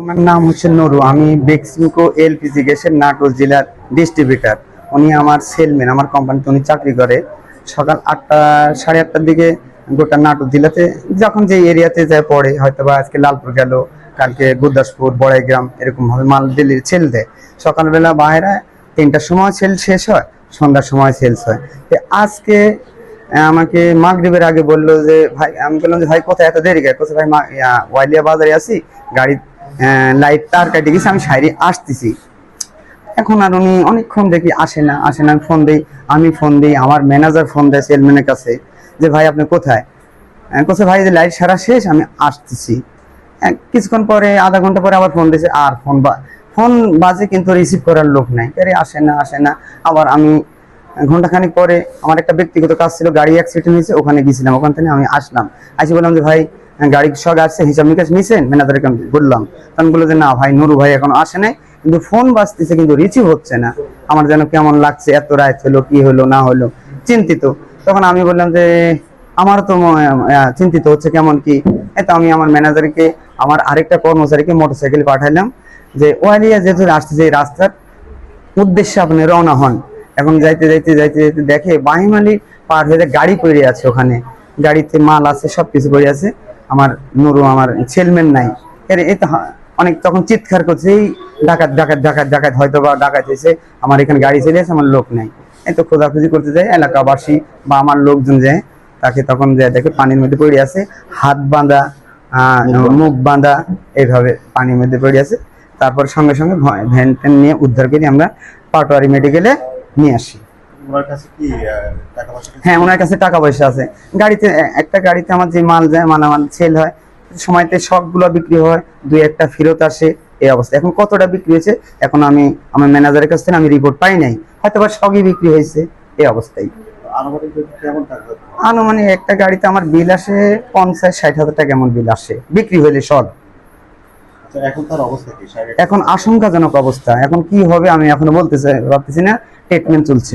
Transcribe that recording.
আমার নাম হচ্ছে নুরু, আমি বেক্সিমকো এলপিজি গ্যাসের নাটোর জেলার ডিস্ট্রিবিউটার উনি আমার সেলম্যান আমার কোম্পানিতে উনি চাকরি করে। সকাল আটটা, সাড়ে আটটার দিকে গোটা নাটোর জেলাতে, যখন যে এরিয়াতে যায় পড়ে হয়তো বা আজকে লালপুর গেল, কালকে গুরদাসপুর, বড়াইগ্রাম এরকম ভাবে মাল দিল্লি ছেল দেয়। সকালবেলা বাইরে তিনটার সময় সেল শেষ হয়, সন্ধ্যার সময় সেলস হয়। তো আজকে আমাকে মাগরিবের আগে বলল যে, ভাই, আমি বললাম যে, ভাই, কোথায় এত দেরি? গেছে কোথায় ভাই ওয়াইলিয়া বাজারে আছি, গাড়ি লাইট তার কাটে গেছে, আমি সাইডে আসতেছি। এখন আর উনি অনেকক্ষণ দেখি আসে না আসে না। ফোন দিই, আমি ফোন দিই, আমার ম্যানেজার ফোন দেয় সেলম্যানের কাছে যে, ভাই, আপনি কোথায়? কোথায় ভাই যে লাইট সারা শেষ, আমি আসতেছি। কিছুক্ষণ পরে, আধা ঘণ্টা পরে আবার ফোন দিয়েছে, আর ফোন বা ফোন বাজে কিন্তু রিসিভ করার লোক নাই। আরে, আসে না আসে না। আবার আমি ঘন্টাখানিক পরে, আমার একটা ব্যক্তিগত কাজ ছিল, গাড়ি অ্যাক্সিডেন্ট হয়েছে, ওখানে গেছিলাম, ওখান থেকে আমি আসলাম। আসি বললাম যে, ভাই গাড়ি সব আসছে হিসাব নিকাশ নিছেন? ম্যানেজারকে আমি বললাম। তখন বলল যে, না ভাই, নুরু ভাই এখন আসে নাই। কিন্তু ফোন বাজতেছে, কিন্তু রিসিভ হচ্ছে না। আমার যেন কেমন লাগছে, এত রাত হলো, কি হলো, না হলো। চিন্তিত। তখন আমি বললাম যে, আমার তো চিন্তিত হচ্ছে কেমন কি? তো আমি আমার ম্যানেজারকে আমার আরেকটা কর্মচারীকে মোটরসাইকেল পাঠাইলাম যে, ওয়ালিয়া যেহেতু আসতেছে এই রাস্তার উদ্দেশ্যে আপনি রওনা হন। এখন যাইতে যাইতে যাইতে যাইতে দেখে বাহিমালি পার হয়ে গাড়ি পড়ে আছে ওখানে। গাড়িতে মাল আছে সব কিছু পড়ে আছে। আমার নুরু, আমার সেলম্যান নাই। এর তো অনেক তখন চিৎকার করছে, এই ডাকাত ডাকাত ডাকাত ডাকাত হয়তো বা ডাকাত এসে আমার এখানে গাড়ি চলে আমার লোক নাই। এই তো খোঁজাখুঁজি করতে যায়, এলাকাবাসী বা আমার লোকজন যায়, তাকে তখন যায়, দেখে পানির মধ্যে পড়ে আছে, হাত বাঁধা মুখ বাঁধা এইভাবে পানির মধ্যে পড়ে আছে। তারপর সঙ্গে সঙ্গে ভ্যান ট্যান নিয়ে উদ্ধার করে আমরা পাটোয়ারি মেডিকেলে নিয়ে আসি। ওনার কাছে কি টাকা পয়সা হ্যাঁ ওনার কাছে টাকা পয়সা আছে। গাড়িতে একটা গাড়িতে আমার যে মাল যায় মালামাল সেল হয় সময়তে সবগুলো বিক্রি হয় দুই একটা ফেরত আসে এই অবস্থা। এখন কতটা বিক্রি হয়েছে এখন আমি আমার ম্যানেজারের কাছ থেকে আমি রিপোর্ট পাই নাই। হয়তো বা সবই বিক্রি হয়েছে এই অবস্থায়। আনুমানিক একটা গাড়িতে আমার বিল আসে পঞ্চাশ ষাট হাজার টাকা এমন বিল আসে। বিক্রি হইলে সব। আচ্ছা এখন তার অবস্থা কি? এখন আশঙ্কাজনক অবস্থা। এখন কি হবে আমি এখনও বলতে চাই- ভাবতেছি না। ট্রিটমেন্ট চলছে।